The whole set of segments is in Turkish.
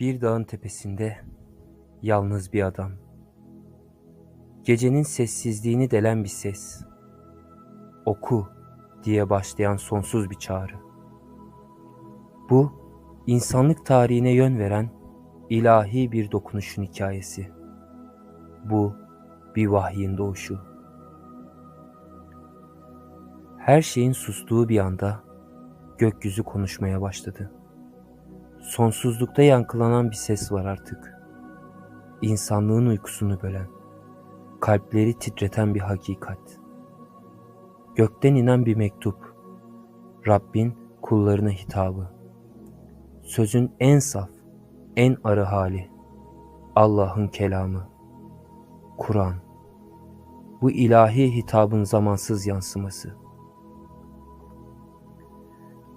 Bir dağın tepesinde yalnız bir adam. Gecenin sessizliğini delen bir ses. Oku diye başlayan sonsuz bir çağrı. Bu insanlık tarihine yön veren ilahi bir dokunuşun hikayesi. Bu bir vahyin doğuşu. Her şeyin sustuğu bir anda gökyüzü konuşmaya başladı. Sonsuzlukta yankılanan bir ses var artık. İnsanlığın uykusunu bölen, kalpleri titreten bir hakikat. Gökten inen bir mektup. Rabbin kullarına hitabı. Sözün en saf, en arı hali. Allah'ın kelamı. Kur'an. Bu ilahi hitabın zamansız yansıması.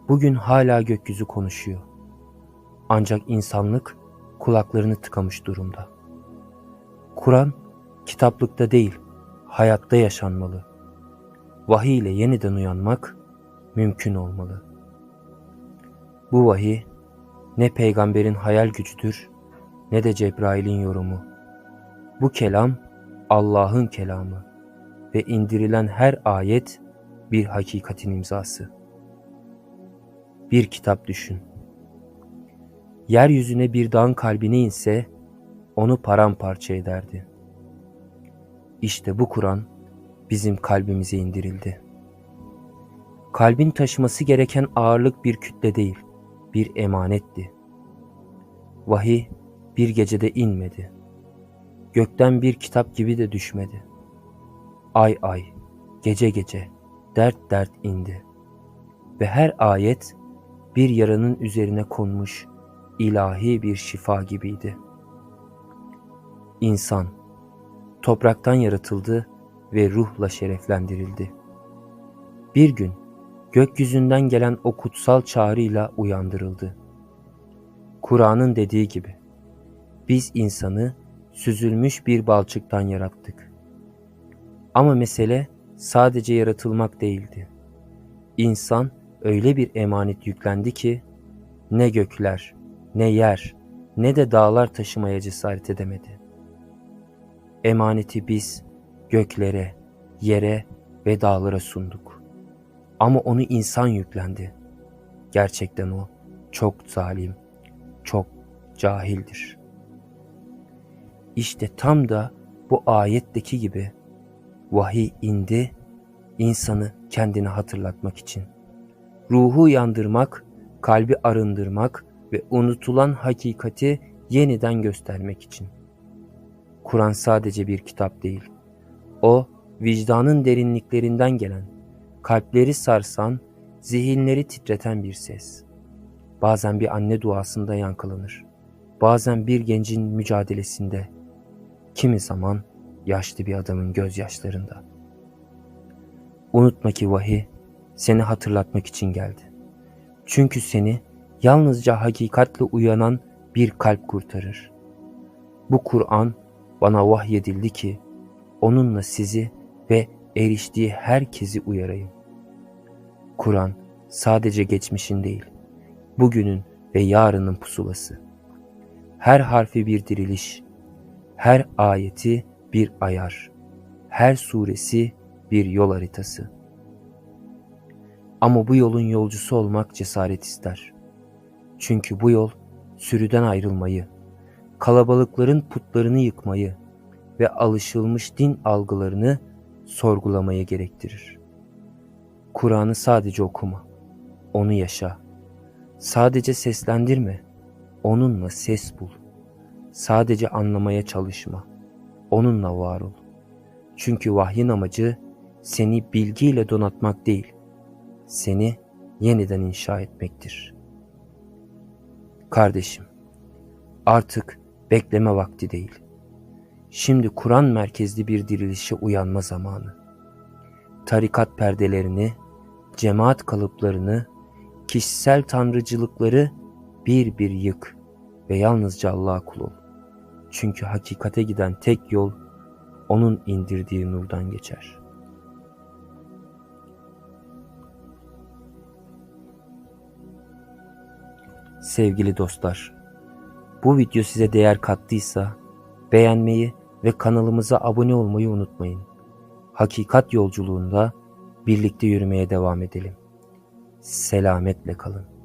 Bugün hala gökyüzü konuşuyor. Ancak insanlık kulaklarını tıkamış durumda. Kur'an kitaplıkta değil, hayatta yaşanmalı. Vahiy ile yeniden uyanmak mümkün olmalı. Bu vahiy ne peygamberin hayal gücüdür ne de Cebrail'in yorumu. Bu kelam Allah'ın kelamı ve indirilen her ayet bir hakikatin imzası. Bir kitap düşün. Yeryüzüne bir dağın kalbine inse onu paramparça ederdi. İşte bu Kur'an bizim kalbimize indirildi. Kalbin taşıması gereken ağırlık bir kütle değil, bir emanetti. Vahiy bir gecede inmedi. Gökten bir kitap gibi de düşmedi. Ay ay, gece gece, dert dert indi. Ve her ayet bir yaranın üzerine konmuş ilahi bir şifa gibiydi. İnsan topraktan yaratıldı ve ruhla şereflendirildi. Bir gün gökyüzünden gelen o kutsal çağrıyla uyandırıldı. Kur'an'ın dediği gibi biz insanı süzülmüş bir balçıktan yarattık. Ama mesele sadece yaratılmak değildi. İnsan öyle bir emanet yüklendi ki ne gökler, ne yer, ne de dağlar taşımaya cesaret edemedi. Emaneti biz göklere, yere ve dağlara sunduk. Ama onu insan yüklendi. Gerçekten o çok zalim, çok cahildir. İşte tam da bu ayetteki gibi vahiy indi insanı kendini hatırlatmak için. Ruhu uyandırmak, kalbi arındırmak ve unutulan hakikati yeniden göstermek için. Kur'an sadece bir kitap değil. O, vicdanın derinliklerinden gelen, kalpleri sarsan, zihinleri titreten bir ses. Bazen bir anne duasında yankılanır. Bazen bir gencin mücadelesinde. Kimi zaman yaşlı bir adamın gözyaşlarında. Unutma ki vahiy seni hatırlatmak için geldi. Çünkü seni yalnızca hakikatle uyanan bir kalp kurtarır. Bu Kur'an bana vahyedildi ki onunla sizi ve eriştiği herkesi uyarayım. Kur'an sadece geçmişin değil, bugünün ve yarının pusulası. Her harfi bir diriliş, her ayeti bir ayar, her suresi bir yol haritası. Ama bu yolun yolcusu olmak cesaret ister. Çünkü bu yol sürüden ayrılmayı, kalabalıkların putlarını yıkmayı ve alışılmış din algılarını sorgulamayı gerektirir. Kur'an'ı sadece okuma, onu yaşa. Sadece seslendirme, onunla ses bul. Sadece anlamaya çalışma, onunla var ol. Çünkü vahyin amacı seni bilgiyle donatmak değil, seni yeniden inşa etmektir. Kardeşim, artık bekleme vakti değil. Şimdi Kur'an merkezli bir dirilişe uyanma zamanı. Tarikat perdelerini, cemaat kalıplarını, kişisel tanrıcılıkları bir bir yık ve yalnızca Allah'a kul ol. Çünkü hakikate giden tek yol onun indirdiği nurdan geçer. Sevgili dostlar, Bu video size değer kattıysa beğenmeyi ve kanalımıza abone olmayı unutmayın. Hakikat yolculuğunda birlikte yürümeye devam edelim. Selametle kalın.